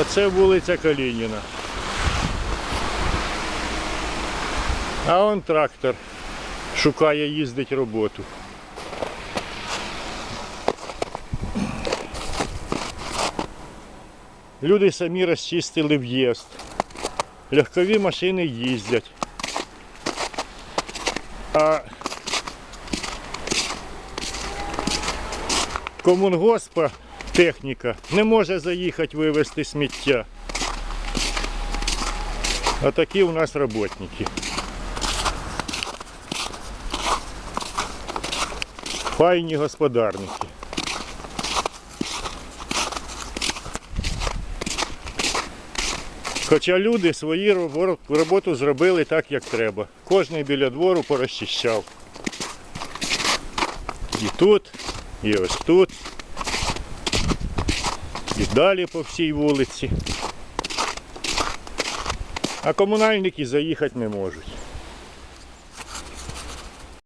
А це вулиця Калініна. А он трактор шукає їздить роботу. Люди самі розчистили в'їзд. Легкові машини їздять. А комунгоспа техніка не може заїхати вивезти сміття. А такі у нас роботники. Файні господарники. Хоча люди свою роботу зробили так, як треба. Кожний біля двору порозчищав. І тут, і ось тут, і далі по всій вулиці. А комунальники заїхати не можуть.